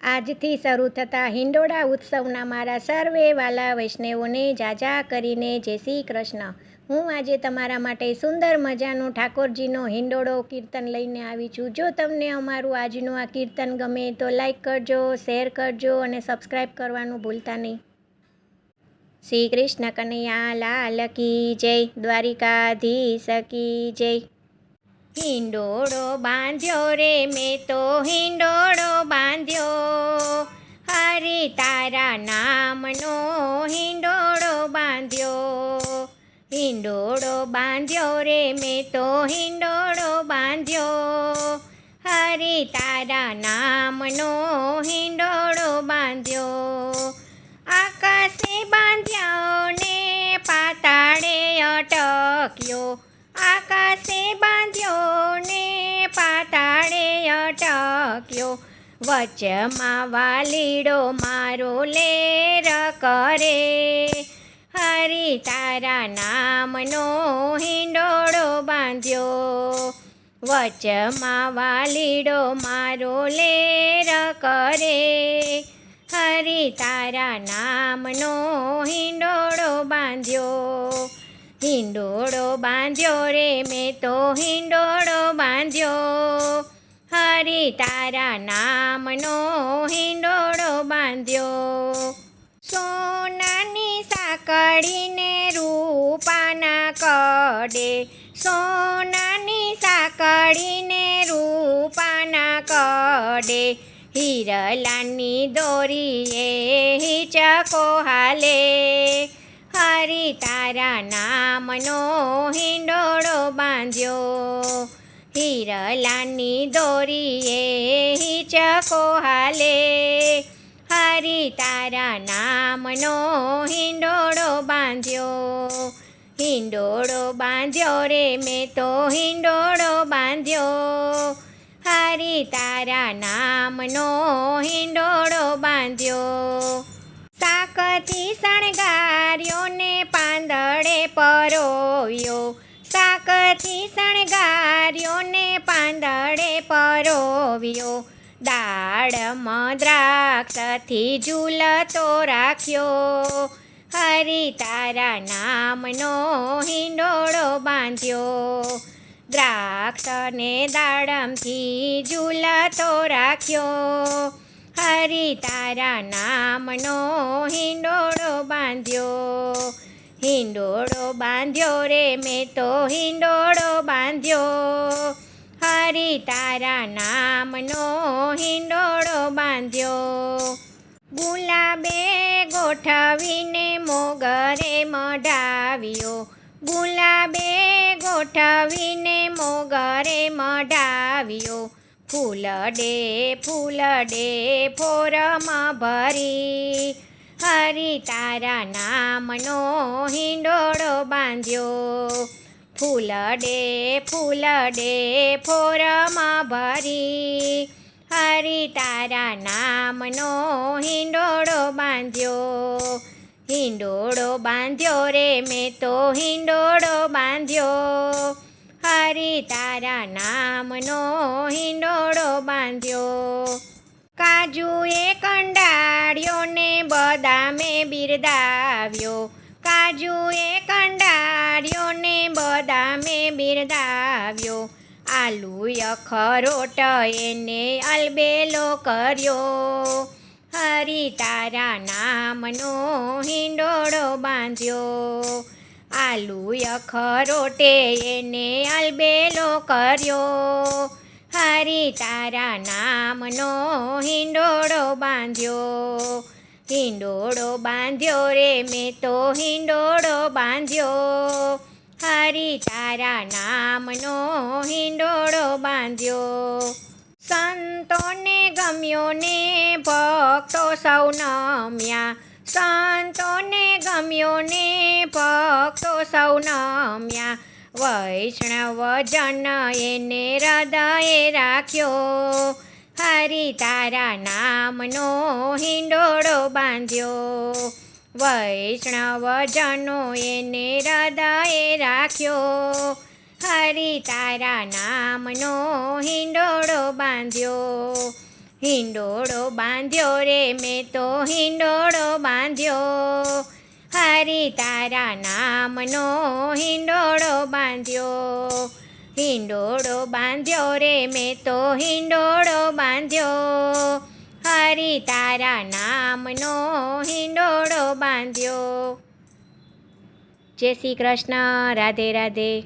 આજથી શરૂ થતા હિંડોળા ઉત્સવના મારા સર્વે વાલા વૈષ્ણવોને જાજા કરીને જય શ્રી કૃષ્ણ. હું આજે તમારા માટે સુંદર મજાનું ઠાકોરજીનો હિંડોળો કીર્તન લઈને આવી છું. જો તમને અમારું આજનું આ કીર્તન ગમે તો લાઈક કરજો, શેર કરજો અને સબસ્ક્રાઈબ કરવાનું ભૂલતા નહીં. શ્રી કૃષ્ણ કનૈયા લાલ કી જય, દ્વારિકાધીશ કી જય. હિંડોળો બાંધ્યો રે, મેં તો હિંડોળો બાંધ્યો. હરે તારા નામનો હિંડોળો બાંધ્યો. હિંડોળો બાંધ્યો રે, મેં તો હિંડોળો બાંધ્યો. હરે તારા નામનો હિંડોળો બાંધ્યો. આકાશે બાંધ્યો ને પાતાળે અટક્યો. આકાશે બાંધ્યો ને પાતાળે અટક્યો. વચમાં વાલીડો મારો લેર કરે. હરી તારા નામનો હિંડોળો બાંધ્યો. વચમાં વાલીડો મારો લેર કરે. હરી તારા નામનો હિંડોળો બાંધ્યો. હિંડોળો બાંધ્યો રે, મેં તો હિંડોળો બાંધ્યો. હરી તારા નામનો હિંડોળો બાંધ્યો. સોનાની સાકડીને રૂપાના કડે, સોનાની સાકડીને રૂપાના કડે, હિરલાની દોરીએ નામનો હિંડોળો બાંધ્યો. હિરલાની દોરીએ હિચકો હાલે. હરી તારા નામનો હિંડોળો બાંધ્યો. હિંડોળો બાંધ્યો રે, મેં તો હિંડોળો બાંધ્યો. હરી તારા નામનો હિંડોળો બાંધ્યો. પાંદડે પરોવ્યો સાકથી શણગાર્યો ને પાંદડે પરોવ્યો. દાડમાં દ્રાક્ષથી ઝૂલતો રાખ્યો. હરી તારા નામનો હિંડોળો બાંધ્યો. દ્રાક્ષને દાડમથી ઝૂલતો રાખ્યો. હરી તારા નામનો હિંડોળો બાંધ્યો. હિંડોળો બાંધ્યો રે, મેં તો હિંડોળો બાંધ્યો. હરી તારા નામનો હિંડોળો બાંધ્યો. ગુલાબે ગોઠવીને મોગરે મઢાવ્યો. ગુલાબે ગોઠવીને મોગરે મઢાવ્યો. ફૂલડે ફૂલડે ફોરમ ભરી. હરી તારા નામનો હિંડોળો બાંધ્યો. ફૂલડે ફૂલડે ફોરમાં ભરી. હરી તારા નામનો હિંડોળો બાંધ્યો. હિંડોળો બાંધ્યો રે મેં તો હિંડોળો બાંધ્યો. હરી તારા નામનો હિંડોળો બાંધ્યો. કાજુએ કંડાળ્યો ને બદામે બિરદાવ્યો. કાજુએ કંડાળ્યો ને બદામે બિરદાવ્યો. આલુ અખરોટ એને અલબેલો કર્યો. હરી તારા નામનો હિંડોળો બાંધ્યો. આલુ અખરોટે એને અલબેલો કર્યો. હરી તારા નામનો હિંડોળો બાંધ્યો. હિંડોળો બાંધ્યો રે, મેં તો હિંડોળો બાંધ્યો. હરી તારા નામનો હિંડોળો બાંધ્યો. સંતોને ગમ્યો ને ભક્તો સૌ નમ્યા. સંતોને ગમ્યો ને ભક્તો સૌ નમ્યા. વૈષ્ણવ જન એને હૃદયે રાખ્યો. હરી તારા નામનો હિંડોળો બાંધ્યો. વૈષ્ણવ જનો એને હૃદયે રાખ્યો. હરી તારા નામનો હિંડોળો બાંધ્યો. હિંડોળો બાંધ્યો રે મેં તો હિંડોળો બાંધ્યો. હરી તારા નામનો હિંડોળો બાંધ્યો. હિંડોળો બાંધ્યો રે, મેં તો હિંડોળો બાંધ્યો. હરી તારા નામનો હિંડોળો બાંધ્યો. જય શ્રી કૃષ્ણ, રાધે રાધે.